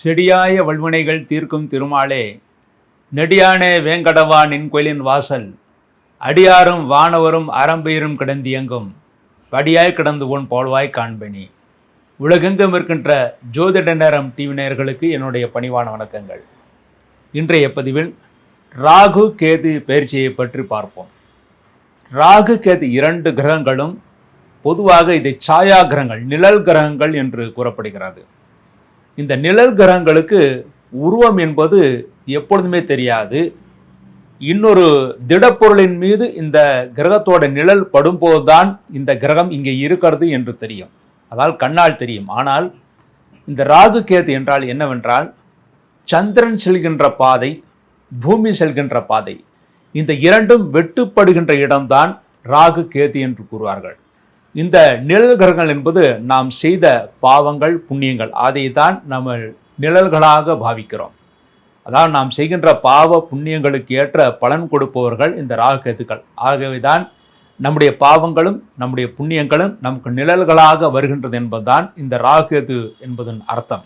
செடியாய வல்வினைகள் தீர்க்கும் திருமாலே நெடியானே வேங்கடவா நின் கோயிலின் வாசல் அடியாரும் வானவரும் அறம்பெயரும் கிடந்தியங்கும் படியாய் கிடந்து உன் போல்வாய் காண்பினி. உலகெங்கும் இருக்கின்ற ஜோதிட நேரம் டிவி நேயர்களுக்கு என்னுடைய பணிவான வணக்கங்கள். இன்றைய பதிவில் ராகு கேது பயிற்சியை பற்றி பார்ப்போம். ராகு கேது இரண்டு கிரகங்களும் பொதுவாக இதை சாயா கிரகங்கள் நிழல் கிரகங்கள் என்று கூறப்படுகிறது. இந்த நிழல் கிரகங்களுக்கு உருவம் என்பது எப்பொழுதுமே தெரியாது. இன்னொரு திடப்பொருளின் மீது இந்த கிரகத்தோட நிழல் படும்போதுதான் இந்த கிரகம் இங்கே இருக்கிறது என்று தெரியும். அதால் கண்ணால் தெரியும். ஆனால் இந்த ராகு கேது என்றால் என்னவென்றால் சந்திரன் செல்கின்ற பாதை பூமி செல்கின்ற பாதை இந்த இரண்டும் வெட்டுப்படுகின்ற இடம்தான் ராகு கேது என்று கூறுவார்கள். இந்த நிழல்கரங்கள் என்பது நாம் செய்த பாவங்கள் புண்ணியங்கள். அதை தான் நம்ம நிழல்களாக பாவிக்கிறோம். அதாவது நாம் செய்கின்ற பாவ புண்ணியங்களுக்கு ஏற்ற பலன் கொடுப்பவர்கள் இந்த ராகக்கேதுக்கள் ஆகவே தான் நம்முடைய பாவங்களும் நம்முடைய புண்ணியங்களும் நமக்கு நிழல்களாக வருகின்றது என்பதுதான் இந்த ராகு கேது என்பதன் அர்த்தம்.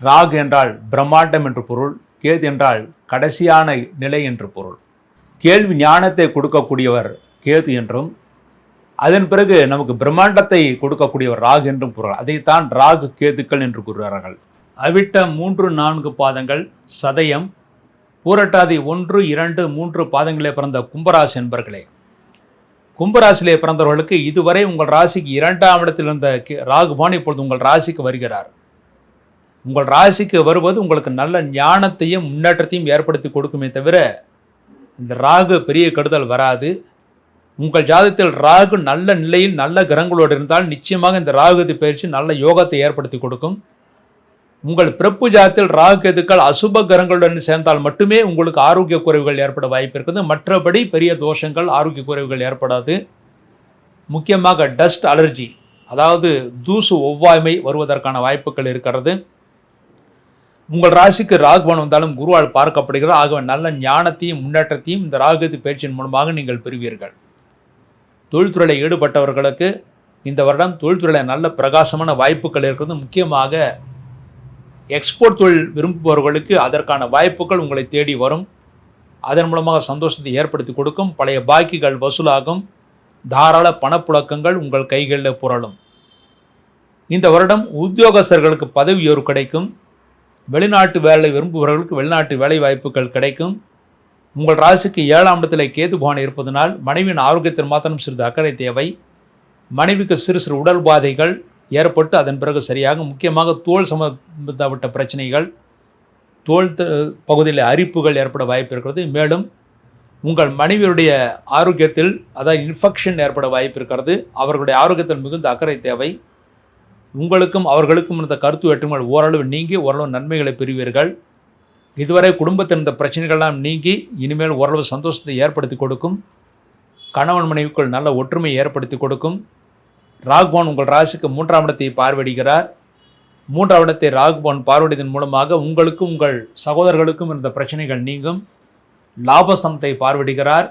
ராகு என்றால் பிரம்மாண்டம் என்று பொருள் கேது என்றால் கடைசியான நிலை என்று பொருள். கேள்வி ஞானத்தை கொடுக்கக்கூடியவர் கேது என்றும் அதன் பிறகு நமக்கு பிரம்மாண்டத்தை கொடுக்கக்கூடியவர் ராகு என்றும் பொருள் அதைத்தான் ராகு கேதுக்கள் என்று கூறுகிறார்கள். அவிட்ட மூன்று நான்கு பாதங்கள் சதயம் பூரட்டாதி ஒன்று இரண்டு மூன்று பாதங்களே பிறந்த கும்பராசி என்பர்களே. கும்பராசிலே பிறந்தவர்களுக்கு இதுவரை உங்கள் ராசிக்கு இரண்டாம் இடத்தில் இருந்த கே- ராகுபான் இப்பொழுது உங்கள் ராசிக்கு வருகிறார். உங்கள் ராசிக்கு வருவது உங்களுக்கு நல்ல ஞானத்தையும் முன்னேற்றத்தையும் ஏற்படுத்தி கொடுக்குமே தவிர இந்த ராகு பெரிய கெடுதல் வராது. உங்கள் ஜாதகத்தில் ராகு நல்ல நிலையில் நல்ல கிரகங்களோடு இருந்தால் நிச்சயமாக இந்த ராகுகதி பயிற்சி நல்ல யோகத்தை ஏற்படுத்தி கொடுக்கும். உங்கள் பிறப்பு ஜாதத்தில் ராகு கேதுக்கள் அசுப கிரகங்களுடன் சேர்ந்தால் மட்டுமே உங்களுக்கு ஆரோக்கிய குறைவுகள் ஏற்பட வாய்ப்பு இருக்குது. மற்றபடி பெரிய தோஷங்கள் ஆரோக்கிய குறைவுகள் ஏற்படாது. முக்கியமாக டஸ்ட் அலர்ஜி அதாவது தூசு ஒவ்வாய்மை வருவதற்கான வாய்ப்புகள் இருக்கிறது. உங்கள் ராசிக்கு ராகுவன் வந்தாலும் குருவால் பார்க்கப்படுகிறார். ஆகவே நல்ல ஞானத்தையும் முன்னேற்றத்தையும் இந்த ராகுகதி பயிற்சியின் மூலமாக நீங்கள் பெறுவீர்கள். தொழில்துறையில் ஈடுபட்டவர்களுக்கு இந்த வருடம் தொழில்துறையில் நல்ல பிரகாசமான வாய்ப்புகள் இருக்கிறது. முக்கியமாக எக்ஸ்போர்ட் தொழில் விரும்புபவர்களுக்கு அதற்கான வாய்ப்புகள் உங்களை தேடி வரும். அதன் மூலமாக சந்தோஷத்தை ஏற்படுத்தி கொடுக்கும். பழைய பாக்கிகள் வசூலாகும். தாராள பணப்புழக்கங்கள் உங்கள் கைகளில் புரளும். இந்த வருடம் உத்தியோகஸ்தர்களுக்கு பதவி உயர்வு கிடைக்கும். வெளிநாட்டு வேலை விரும்புபவர்களுக்கு வெளிநாட்டு வேலை வாய்ப்புகள் கிடைக்கும். உங்கள் ராசிக்கு ஏழாம் இடத்துல கேது பவான் இருப்பதனால் மனைவியின் ஆரோக்கியத்தில் மாத்திரம் சிறிது அக்கறை தேவை. மனைவிக்கு சிறு சிறு உடல் பாதைகள் ஏற்பட்டு அதன் பிறகு சரியாகும் முக்கியமாக தோல் சம்பந்தப்பட்ட பிரச்சனைகள் தோல் த- பகுதியில் அரிப்புகள் ஏற்பட வாய்ப்பு இருக்கிறது. மேலும் உங்கள் மனைவியுடைய ஆரோக்கியத்தில் அதாவது இன்ஃபெக்ஷன் ஏற்பட வாய்ப்பு இருக்கிறது. அவர்களுடைய ஆரோக்கியத்தில் மிகுந்த அக்கறை தேவை. உங்களுக்கும் அவர்களுக்கும் இருந்த கருத்து வேற்றுமைகள் ஓரளவு நீங்கி ஓரளவு நன்மைகளை பெறுவீர்கள். இதுவரை குடும்பத்தில் இருந்த பிரச்சனைகள்லாம் நீங்கி இனிமேல் ஓரளவு சந்தோஷத்தை ஏற்படுத்தி கொடுக்கும். கணவன் மனைவிக்குள் நல்ல ஒற்றுமை ஏற்படுத்தி கொடுக்கும். ராக்பவன் உங்கள் ராசிக்கு மூன்றாம் இடத்தை பார்வையிடுகிறார். மூன்றாம் இடத்தை ராகுபவன் பார்வையிடுவதன் மூலமாக உங்களுக்கும் உங்கள் சகோதரர்களுக்கும் இருந்த பிரச்சனைகள் நீங்கும். லாபஸ்தமத்தை பார்வையிடுகிறார்.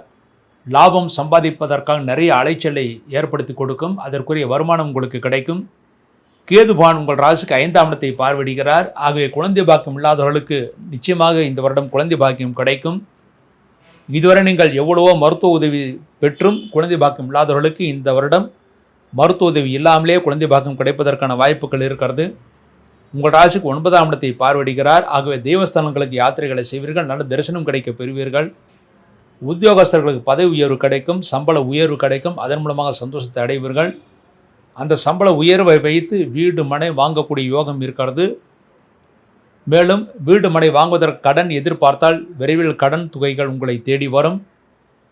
லாபம் சம்பாதிப்பதற்காக நிறைய அலைச்சலை ஏற்படுத்தி கொடுக்கும். அதற்குரிய வருமானம் உங்களுக்கு கிடைக்கும். கேதுபான் உங்கள் ராசிக்கு ஐந்தாம் இடத்தை பார்வையிடுகிறார். ஆகவே குழந்தை பாக்கியம் இல்லாதவர்களுக்கு நிச்சயமாக இந்த வருடம் குழந்தை பாக்கியம் கிடைக்கும். இதுவரை நீங்கள் எவ்வளவோ மருத்துவ உதவி பெற்றும் குழந்தை பாக்கியம் இல்லாதவர்களுக்கு இந்த வருடம் மருத்துவ உதவி இல்லாமலே குழந்தை பாக்கியம் கிடைப்பதற்கான வாய்ப்புகள் இருக்கிறது. உங்கள் ராசிக்கு ஒன்பதாம் இடத்தை பார்வையிடுகிறார். ஆகவே தெய்வஸ்தானங்களுக்கு யாத்திரைகளை செய்வீர்கள். நல்ல தரிசனம் கிடைக்க பெறுவீர்கள். உத்தியோகஸ்தர்களுக்கு பதவி உயர்வு கிடைக்கும். சம்பள உயர்வு கிடைக்கும். அதன் மூலமாக சந்தோஷத்தை அடைவீர்கள். அந்த சம்பள உயர்வை வைத்து வீடு மனை வாங்கக்கூடிய யோகம் இருக்கிறது. மேலும் வீடு மனை வாங்குவதற்கு கடன் எதிர்பார்த்தால் விரைவில் கடன் தொகைகள் உங்களை தேடி வரும்.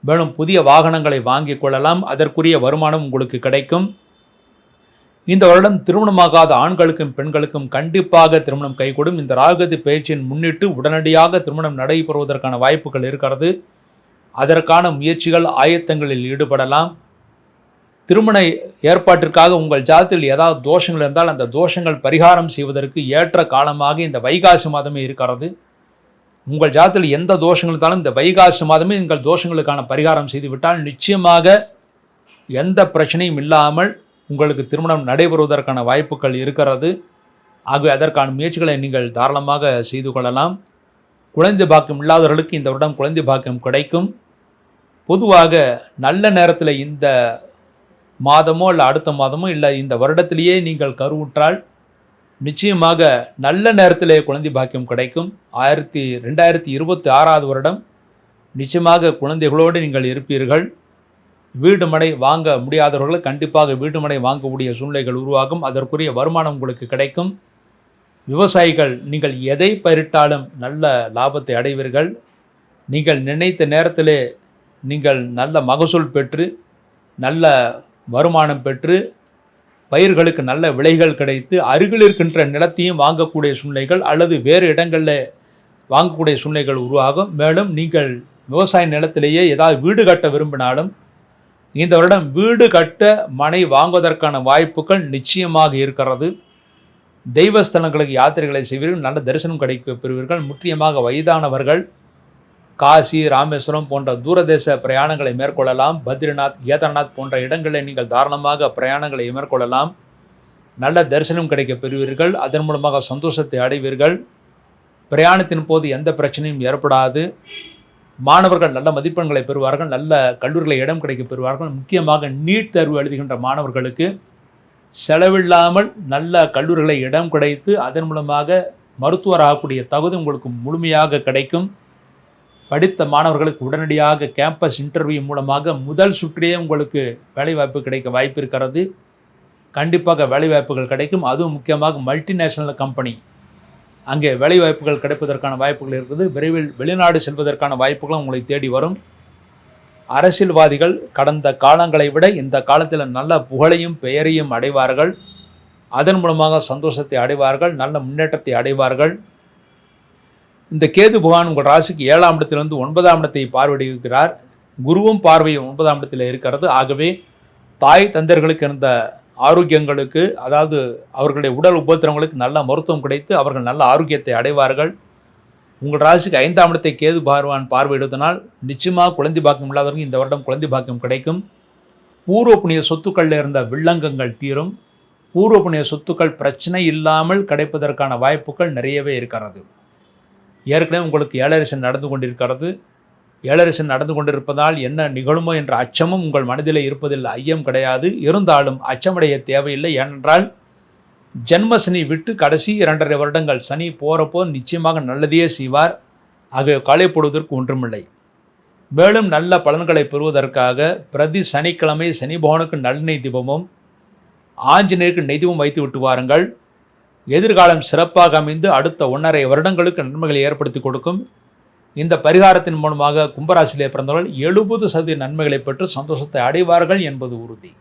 மேலும் புதிய வாகனங்களை வாங்கிக் கொள்ளலாம். அதற்குரிய வருமானம் உங்களுக்கு கிடைக்கும். இந்த வருடம் திருமணமாகாத ஆண்களுக்கும் பெண்களுக்கும் கண்டிப்பாக திருமணம் கைகூடும். இந்த ராகதி பயிற்சியின் முன்னிட்டு உடனடியாக திருமணம் நடைபெறுவதற்கான வாய்ப்புகள் இருக்கிறது. அதற்கான முயற்சிகள் ஆயத்தங்களில் ஈடுபடலாம். திருமண ஏற்பாட்டிற்காக உங்கள் ஜாதத்தில் ஏதாவது தோஷங்கள் இருந்தால் அந்த தோஷங்கள் பரிகாரம் செய்வதற்கு ஏற்ற காலமாக இந்த வைகாசி மாதமே இருக்கிறது. உங்கள் ஜாதத்தில் எந்த தோஷங்கள் இருந்தாலும் இந்த வைகாசி மாதமே உங்கள் தோஷங்களுக்கான பரிகாரம் செய்துவிட்டால் நிச்சயமாக எந்த பிரச்சனையும் இல்லாமல் உங்களுக்கு திருமணம் நடைபெறுவதற்கான வாய்ப்புகள் இருக்கிறது. ஆகவே அதற்கான முயற்சிகளை நீங்கள் தாராளமாக செய்து கொள்ளலாம். குழந்தை பாக்கியம் இல்லாதவர்களுக்கு இந்த வருடம் குழந்தை பாக்கியம் கிடைக்கும். பொதுவாக நல்ல நேரத்தில் இந்த மாதமோ இல்லை அடுத்த மாதமோ இல்லை இந்த வருடத்திலேயே நீங்கள் கருவுற்றால் நிச்சயமாக நல்ல நேரத்திலே குழந்தை பாக்கியம் கிடைக்கும். ஆயிரத்தி ரெண்டாயிரத்தி இருபத்தி ஆறாவது வருடம் நிச்சயமாக குழந்தைகளோடு நீங்கள் இருப்பீர்கள். வீடு மனை வாங்க முடியாதவர்கள் கண்டிப்பாக வீடு மனை வாங்கக்கூடிய சூழ்நிலைகள் உருவாகும். அதற்குரிய வருமானம் உங்களுக்கு கிடைக்கும். விவசாயிகள் நீங்கள் எதை பயிரிட்டாலும் நல்ல லாபத்தை அடைவீர்கள். நீங்கள் நினைத்த நேரத்திலே நீங்கள் நல்ல மகசூல் பெற்று நல்ல வருமானம் பெற்று பயிர்களுக்கு நல்ல விலைகள் கிடைத்து அருகில் இருக்கின்ற நிலத்தையும் வாங்கக்கூடிய சூழ்நிலைகள் அல்லது வேறு இடங்களில் வாங்கக்கூடிய சூழ்நிலைகள் உருவாகும். மேலும் நீங்கள் விவசாய நிலத்திலேயே ஏதாவது வீடு கட்ட விரும்பினாலும் இந்த வருடம் வீடு கட்ட மனை வாங்குவதற்கான வாய்ப்புகள் நிச்சயமாக இருக்கிறது. தெய்வஸ்தலங்களுக்கு யாத்திரைகளை செய்வீர்கள் நல்ல தரிசனம் கிடைக்க பெறுவீர்கள். முக்கியமாக வயதானவர்கள் காசி ராமேஸ்வரம் போன்ற தூரதேச பிரயாணங்களை மேற்கொள்ளலாம். பத்ரிநாத் கேதார்நாத் போன்ற இடங்களில் நீங்கள் தாராளமாக பிரயாணங்களை மேற்கொள்ளலாம். நல்ல தரிசனம் கிடைக்க பெறுவீர்கள். அதன் மூலமாக சந்தோஷத்தை அடைவீர்கள். பிரயாணத்தின் போது எந்த பிரச்சனையும் ஏற்படாது. மாணவர்கள் நல்ல மதிப்பெண்களை பெறுவார்கள். நல்ல கல்லூரிகளை இடம் கிடைக்க பெறுவார்கள். முக்கியமாக நீட் தேர்வு எழுதுகின்ற மாணவர்களுக்கு செலவில்லாமல் நல்ல கல்லூரிகளை இடம் கிடைத்து அதன் மூலமாக மருத்துவர் ஆகக்கூடிய தகுதி உங்களுக்கு முழுமையாக கிடைக்கும். படித்த மாணவர்களுக்கு உடனடியாக கேம்பஸ் இன்டர்வியூ மூலமாக முதல் சுற்றியே உங்களுக்கு வேலைவாய்ப்பு கிடைக்க வாய்ப்பு இருக்கிறது. கண்டிப்பாக வேலைவாய்ப்புகள் கிடைக்கும். அதுவும் முக்கியமாக மல்டிநேஷனல் கம்பெனி அங்கே வேலைவாய்ப்புகள் கிடைப்பதற்கான வாய்ப்புகள் இருக்குது. விரைவில் வெளிநாடு செல்வதற்கான வாய்ப்புகளும் உங்களை தேடி வரும். அரசியல்வாதிகள் கடந்த காலங்களை விட இந்த காலத்தில் நல்ல புகழையும் பெயரையும் அடைவார்கள். அதன் மூலமாக சந்தோஷத்தை அடைவார்கள். நல்ல முன்னேற்றத்தை அடைவார்கள். இந்த கேது பகவான் உங்கள் ராசிக்கு ஏழாம் இடத்திலிருந்து ஒன்பதாம் இடத்தை பார்வையிடுகிறார். குருவும் பார்வையும் ஒன்பதாம் இடத்தில் இருக்கிறது. ஆகவே தாய் தந்தர்களுக்கு இருந்த ஆரோக்கியங்களுக்கு அதாவது அவர்களுடைய உடல் உபத்திரங்களுக்கு நல்ல மருத்துவம் கிடைத்து அவர்கள் நல்ல ஆரோக்கியத்தை அடைவார்கள். உங்கள் ராசிக்கு ஐந்தாம் இடத்தை கேது பார்வான் பார்வையிடுவதனால் நிச்சயமாக குழந்தை பாக்கியம் இல்லாதவர்கள் இந்த வருடம் குழந்தை பாக்கியம் கிடைக்கும். பூர்வ புண்ணிய சொத்துக்களில் இருந்த வில்லங்கங்கள் தீரும். பூர்வ புண்ணிய சொத்துக்கள் பிரச்சனை இல்லாமல் கிடைப்பதற்கான வாய்ப்புகள் நிறையவே இருக்கிறது. ஏற்கனவே உங்களுக்கு ஏழரசன் நடந்து கொண்டிருக்கிறது. ஏழரசன் நடந்து கொண்டிருப்பதால் என்ன நிகழுமோ என்ற அச்சமும் உங்கள் மனதில் இருப்பதில் ஐயம் கிடையாது. இருந்தாலும் அச்சமடைய தேவையில்லை. ஏனென்றால் ஜென்மசனி விட்டு கடைசி இரண்டரை வருடங்கள் சனி போகிறப்போ நிச்சயமாக நல்லதையே செய்வார். ஆக களைப்படுவதற்கு ஒன்றுமில்லை. மேலும் நல்ல பலன்களை பெறுவதற்காக பிரதி சனிக்கிழமை சனி பவனுக்கு நல்லெண்ணெய் தீபமும் ஆஞ்சநேயருக்கு நெய்தீபம் வைத்து விட்டு வாருங்கள். எதிர்காலம் சிறப்பாக அமைந்து அடுத்த ஒன்றரை வருடங்களுக்கு நன்மைகளை ஏற்படுத்தி கொடுக்கும். இந்த பரிகாரத்தின் மூலமாக கும்பராசியிலே பிறந்தவர்கள் எழுபது சதவீத நன்மைகளை பெற்று சந்தோஷத்தை அடைவார்கள் என்பது உறுதி.